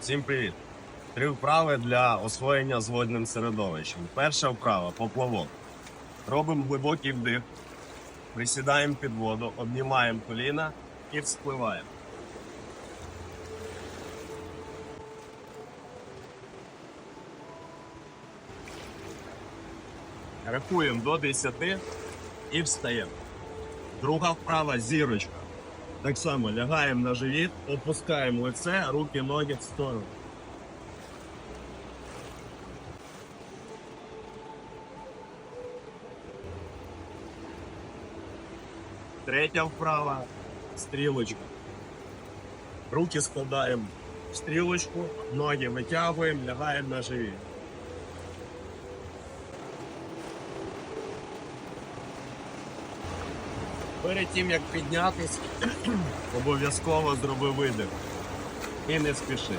Всім привіт. Три вправи для освоєння з водним середовищем. Перша вправа поплавок. Робимо глибокий вдих, присідаємо під воду, обнімаємо коліна і вспливаємо. Рахуємо до 10 і встаємо. Друга вправа зірочка. Так само лягаємо на живіт, опускаємо лице, руки, ноги в сторону. Третя вправа стрілочка. Руки складаємо в стрілочку, ноги витягуємо, лягаємо на живіт. Перед тим як піднятись, обов'язково зроби видих. І не спіши.